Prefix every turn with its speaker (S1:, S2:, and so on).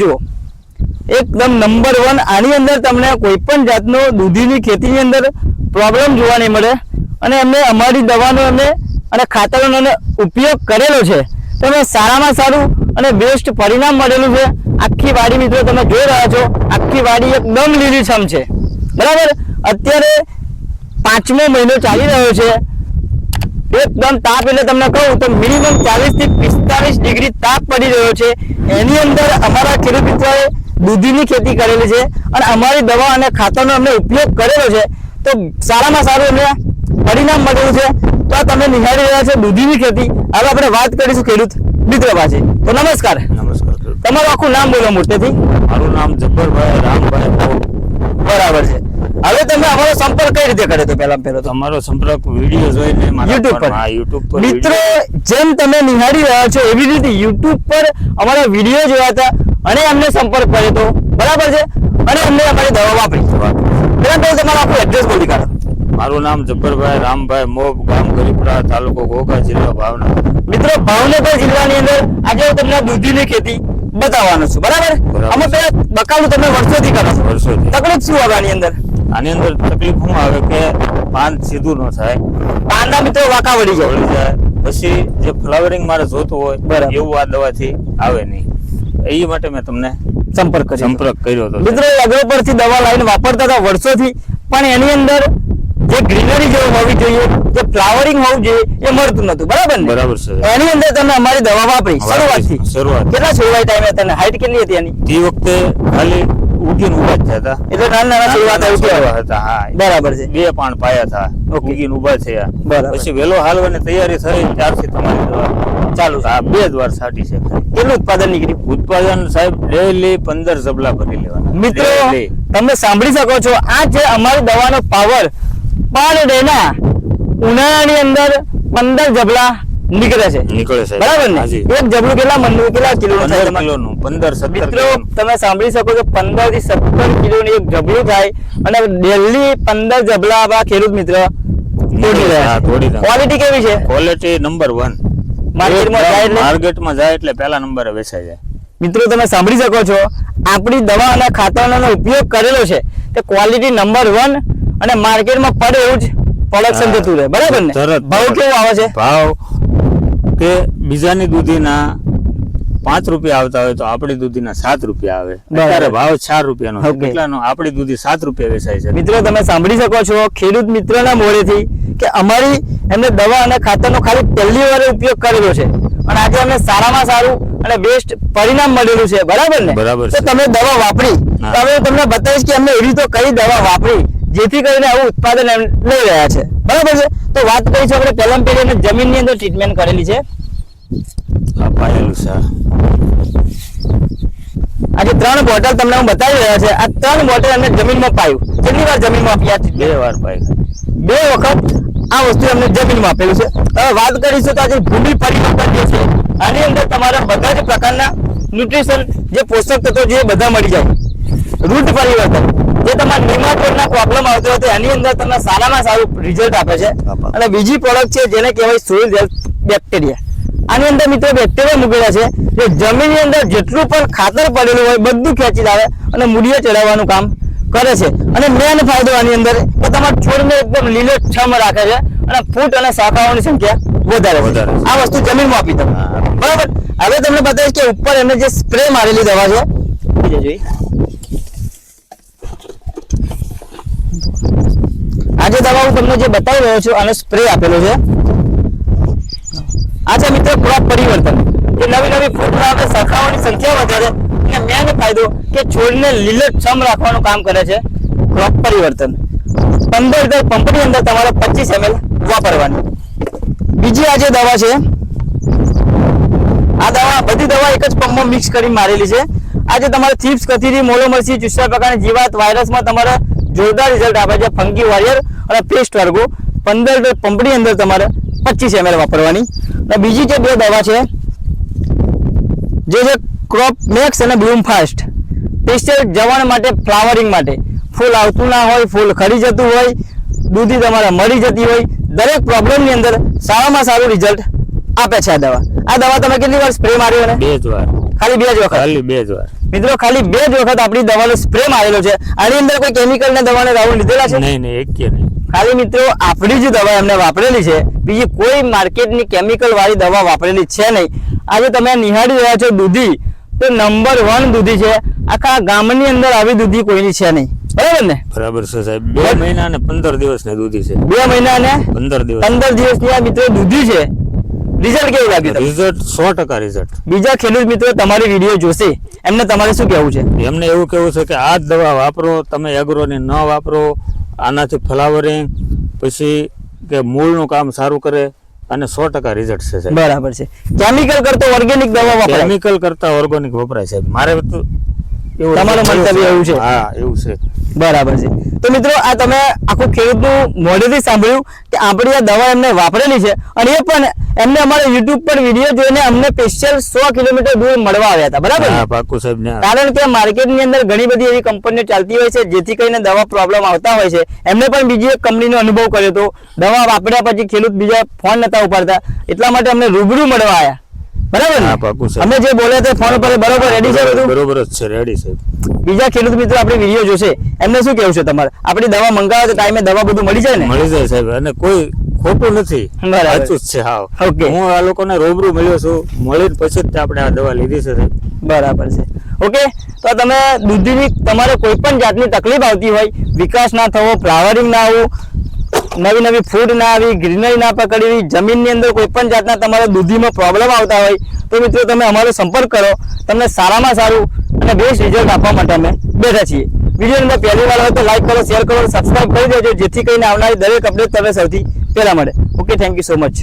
S1: તમે એકદમ number one આની અંદર તમને કોઈ પણ જાતનો દૂધીની ખેતીની અંદર પ્રોબ્લેમ જોવા નહીં મળે. અને અમે અમારી દવાનો અમે અને ખાતરોનો અમે ઉપયોગ કરેલો છે. તમે સારામાં સારું અને બેસ્ટ પરિણામ મળેલું છે. આખી વાડી મિત્રો તમે જોઈ રહ્યા છો. આખી વાડી એકદમ લીલીછમ છે. બરાબર? અત્યારે પાંચમો મહિનો ચાલી રહ્યો છે. એકદમ તાપ એટલે તમને કહું તો મિનિમમ ચાલીસથી પિસ્તાલીસ ડિગ્રી તાપ પડી રહ્યો છે. એની અંદર અમારા ખેડૂત મિત્રોએ દૂધીની ખેતી કરેલી છે અને અમારી દવા અને ખાતરનો અમને ઉપયોગ કરેલો છે. તો સારામાં સારું અમને પરિણામ મળેલું છે. તો આ તમે નિહાળી રહ્યા છો દૂધીની ખેતી. હવે આપણે વાત કરીશું ખેડૂત મિત્ર પાસે. તો નમસ્કાર.
S2: નમસ્કાર
S1: તમારું આખું નામ બોલો મોટેથી.
S2: મારું નામ જબ્બરભાઈ રામભાઈ
S1: બરાબર છે. હવે તમે અમારો સંપર્ક કઈ રીતે કર્યો તો પહેલા પહેલો તો?
S2: તમારો સંપર્ક વીડિયો જોઈને મારા
S1: YouTube પર.
S2: હા, YouTube પર
S1: મિત્રો જેમ તમે નિહાળી રહ્યા છો એવી રીતે યુટ્યુબ પર અમારા વીડિયો જોયા હતા અને અમને સંપર્ક કર્યો તો બરાબર છે? અને અમને અમારી દવા વાપરી. પહેલા તો તમારો આખું એડ્રેસ બોલી કાઢો.
S2: મારું નામ જબ્બરભાઈ રામભાઈ મોબ ગામ ગરીપડા તાલુકો ઘોઘા જિલ્લો ભાવનગર.
S1: મિત્રો ભાવનગર જિલ્લાની અંદર આજે હું તમને દૂધીની ખેતી બતાવવાનો છું. બરાબર?
S2: બરાબર.
S1: અમે પેલા બકાલું તમે વર્ષોથી કરો છો.
S2: વર્ષોથી.
S1: તકલીફ શું આવવાની અંદર?
S2: આની અંદર તકલીફ શું આવે કે પાન સીધું ન થાય.
S1: પાંદા મિત્રો વાંકા વળી જાય.
S2: વળી જાય. પછી જે ફ્લાવરિંગ મારે જોતું હોય
S1: બરાબર.
S2: એવું આ દવાથી આવે નહીં. એ માટે મેં તમને
S1: સંપર્ક કર્યો
S2: સંપર્ક કર્યો હતો.
S1: મિત્રો અગ્ર પરથી દવા લાવીને વાપરતા હતા વર્ષોથી પણ એની અંદર જે ગ્રીનરી જેવું હોવી જોઈએ જે ફ્લાવરિંગ હોવું જોઈએ એ મળતું નતું બરાબર ને?
S2: બરાબર છે.
S1: એની અંદર તમે અમારી દવા વાપરી. શરૂઆતથી.
S2: શરૂઆત
S1: કેટલા છોડવાય ટાઈમે તને હાઈટ કેટલી હતી એની?
S2: તે વખતે ખાલી ઉગીને ઊભા જ થયા
S1: એટલે નાના નાના શરૂઆત એવું
S2: હતા? હા.
S1: બરાબર છે.
S2: બે પાણ પાયા હતા. ઉગીને ઊભા થયા.
S1: બરાબર.
S2: પછી વેલો હાલવાની તૈયારી થઈ ત્યારથી તમારી દવા ચાલુ આ બે જ વાર છાંટી છે.
S1: કેટલું ઉત્પાદન નીકળી
S2: ઉત્પાદન સાહેબ ડેલી પંદર જબલા ભરી લેવાના.
S1: મિત્રો તમે સાંભળી શકો છો આ છે અમારી દવાનો પાવર પર ડેના ઉનાળાની અંદર પંદર જબલા નીકળે છે.
S2: નીકળે છે.
S1: બરાબર ને? એક જબલું કેટલા મનનું કેટલા કિલોનું થાય?
S2: કિલોનું પંદર સત્તર
S1: મિત્રો તમે સાંભળી શકો છો પંદરથી સત્તર કિલોની એક જબલું થાય અને ડેલી પંદર જબલા આવા ખેડૂત મિત્ર તોડી રહ્યા. ક્વોલિટી કેવી છે?
S2: ક્વોલિટી નંબર વન
S1: માર્કેટમાં જાય એટલે?
S2: માર્કેટમાં જાય એટલે પહેલા નંબરે વેચાઈ જાય.
S1: મિત્રો તમે સાંભળી શકો છો આપણી દવા અને ખાતરનો ઉપયોગ કરેલો છે. તે ક્વોલિટી નંબર વન અને માર્કેટમાં પડે એવું જ પ્રોડક્શન. થતું રહે. બરાબર ને? ભાવ કેવો આવે છે?
S2: ભાવ કે બીજાની દૂધીના પાંચ રૂપિયા આવતા હોય તો આપણી દૂધીના સાત રૂપિયા આવે. અત્યારે ભાવ ચાર રૂપિયાનો કેટલાનો? આપણી દૂધી સાત રૂપિયા વેચાય છે.
S1: મિત્રો તમે સાંભળી શકો છો ખેડૂત મિત્રના મોડેથી કે અમારી એમને દવા અને ખાતરનો ખાલી પહેલી વાર ઉપયોગ કરેલો છે અને આજે અમને સારામાં સારું અને બેસ્ટ પરિણામ મળેલું છે. બરાબર ને?
S2: બરાબર
S1: તો. તમે દવા વાપરી. તો હવે તમને બતાવીશ કે અમે એવી તો કઈ દવા વાપરી જેથી કરીને આવું ઉત્પાદન એમ લઈ રહ્યા છે. બરાબર છે? તો વાત કરીશું આપણે પહેલા પહેલી એને જમીનની અંદર ટ્રીટમેન્ટ કરેલી છે.
S2: અપાયેલું પાયેલું છે.
S1: આજે ત્રણ બોટલ તમને હું બતાવી રહ્યા છે. આ ત્રણ બોટલ એમને જમીનમાં પાયું. કેટલી વાર જમીનમાં આપ્યા
S2: બે વાર પાય
S1: બે વખત આ વસ્તુ અમને જમીનમાં આપેલું છે. હવે વાત કરીશું તો આજે ભૂમિ પરિવર્તન જે છે. આની અંદર તમારા બધા જ પ્રકારના ન્યુટ્રિશન જે પોષક તત્વો જે બધા મળી જાય. રૂટ પરિવર્તન. જે તમારા નિમાટોડના પ્રોબ્લેમ આવતો હતો એની અંદર તમને સારામાં સારું રિઝલ્ટ આપે છે. અને બીજી પ્રોડક્ટ છે જેને કહેવાય સોઇલ બેક્ટેરિયા આની અંદર મિત્રો બેક્ટેરિયા મૂકેલા છે. જે જમીનની અંદર જેટલું પણ ખાતર પડેલું હોય બધું ખેંચી લાવે અને મૂળીએ ચડાવવાનું કામ કરે છે. અને મેન ફાયદો આની અંદર કે તમારા છોડને એકદમ લીલોછમ રાખે છે અને ફૂટ અને શાખાઓની સંખ્યા વધારે
S2: વધારે
S1: આ વસ્તુ જમીનમાં આપી તમે. બરાબર? હવે તમને બતાવીશ કે ઉપર એમને જે સ્પ્રે મારેલી દવા છે. જોઈ આજે દવા હું તમને જે બતાવી રહ્યો છું, આનો સ્પ્રે આપેલો છે. આ છે મિત્રો ક્રોપ પરિવર્તન. એ નવી નવી ફૂટ આવે, શાખાઓની સંખ્યા વધારે અને મેન ફાયદો કે છોડને લીલોછમ રાખવાનું કામ કરે છે ક્રોપ પરિવર્તન. પંદર દર પંપની અંદર તમારે પચીસ એમએલ વાપરવાની. બીજી આ જે દવા છે. આ દવા, બધી દવા એક જ પંપમાં મિક્સ કરી મારેલી છે. આજે તમારે થીપ્સ કથીરી મોલોમરસી ચુસ્સા પ્રકારની જીવાત, વાયરસમાં તમારે જોરદાર રિઝલ્ટ આપે છે ફંકી વોરિયર અને પેસ્ટ વર્ગો પંદર દર પંપની અંદર તમારે પચીસ એમએલ વાપરવાની. અને બીજી જે બે દવા છે, જે છે ક્રોપ મેક્સ અને બ્લૂમ ફાસ્ટ પેસ્ટેડ જવણ માટે ફ્લાવરિંગ માટે. ફૂલ આવતું ના હોય, ફૂલ ખરી જતું હોય, દૂધી તમારે મળી જતી હોય, દરેક પ્રોબ્લેમની અંદર સારામાં સારું રિઝલ્ટ આપે છે આ દવા. આ દવા તમે કેટલી વાર સ્પ્રે માર્યો ને
S2: બે જ વાર.
S1: ખાલી બે જ વખત?
S2: ખાલી બે જ વાર.
S1: મિત્રો ખાલી બે જ વખત આપણી દવાનો સ્પ્રે મારેલો છે. આની અંદર કોઈ કેમિકલ ને દવાને રાઉન્ડ લીધેલા છે?
S2: નહીં નહીં એક કે નહીં.
S1: ખાલી મિત્રો આપણી જ દવા એમને વાપરેલી છે. બીજી કોઈ માર્કેટની કેમિકલ વાળી દવા વાપરેલી છે નહીં. આજે તમે નિહાળી રહ્યા છો દૂધી તો નંબર વન દૂધી છે. આખા ગામની અંદર આવી દૂધી કોઈની છે નહીં. બરાબર ને?
S2: બરાબર છે સાહેબ. બે મહિના અને પંદર દિવસ ને દૂધી છે.
S1: બે મહિના અને
S2: પંદર દિવસ.
S1: પંદર દિવસની આ મિત્રો દૂધી છે. રિઝલ્ટ કેવું લાગ્યું
S2: રિઝલ્ટ સો ટકા રિઝલ્ટ
S1: બીજા ખેડૂત મિત્રો તમારી વીડિયો જોશે. એમને તમારે શું કહેવું છે?
S2: એમને એવું કેવું છે કે આ જ દવા વાપરો તમે એગ્રોને ન વાપરો આનાથી ફ્લાવરિંગ પછી કે મૂળનું કામ સારું કરે અને સો ટકા રિઝલ્ટ છે સાહેબ.
S1: બરાબર છે. કેમિકલ કરતા ઓર્ગેનિક દવા
S2: કેમિકલ કરતા ઓર્ગેનિક વપરાય છે મારે
S1: તમારું મંતવ્ય એવું છે?
S2: હા એવું છે.
S1: બરાબર છે. તો મિત્રો આ તમે આખું ખેડૂતનું મોઢેથી સાંભળ્યું કે આપણી આ દવા એમને વાપરેલી છે અને એ પણ એમને અમારા યુટ્યુબ પર વીડિયો જોઈને અમને સ્પેશિયલ સો કિલોમીટર દૂર મળવા આવ્યા હતા. બરાબર કારણ કે માર્કેટની અંદર ઘણી બધી એવી કંપનીઓ ચાલતી હોય છે જેથી કરીને દવા પ્રોબ્લેમ આવતા હોય છે. એમને પણ બીજી એક કંપનીનો અનુભવ કર્યો હતો. દવા વાપર્યા પછી ખેડૂત બીજા ફોન નતા ઉપાડતા. એટલા માટે અમને રૂબરૂ મળવા આવ્યા. બરાબર. અમે જે બોલ્યા તે ફોન પર બરોબર રેડી છે બધું?
S2: બરોબર જ છે રેડી છે.
S1: બીજા ખેડૂત મિત્રો આપણે વીડિયો જોશે. એમને શું કેવું છે તમારે? આપણી દવા મંગાવે તો ટાઈમે દવા બધું મળી જાય ને?
S2: મળી જાય સાહેબ અને કોઈ ખોટું નથી. સાચું જ છે હા.
S1: ઓકે.
S2: હું આ લોકોને રૂબરૂ મળ્યો છું. મળીને પછી જ આપણે આ દવા લીધી છે
S1: બરાબર છે. ઓકે? તો તમે દૂધની તમારે કોઈ પણ જાતની તકલીફ આવતી હોય વિકાસ ના થવો ફ્લાવરિંગ ના આવવું નવી નવી ફૂડ ના આવી ગ્રીનરી ના પકડવી જમીનની અંદર કોઈ પણ જાતના તમારા દૂધીમાં પ્રોબ્લેમ આવતા હોય, તો મિત્રો તમે અમારો સંપર્ક કરો, તમને સારામાં સારું અને બેસ્ટ રિઝલ્ટ આપવા માટે અમે બેઠા છીએ. વીડિયો અંદર પહેલી વાર હોય તો લાઈક કરો શેર કરો સબસ્ક્રાઈબ કરી દેજો, જેથી કરીને આવનારી દરેક અપડેટ તમે સૌથી પહેલા મળે. Okay thank you so much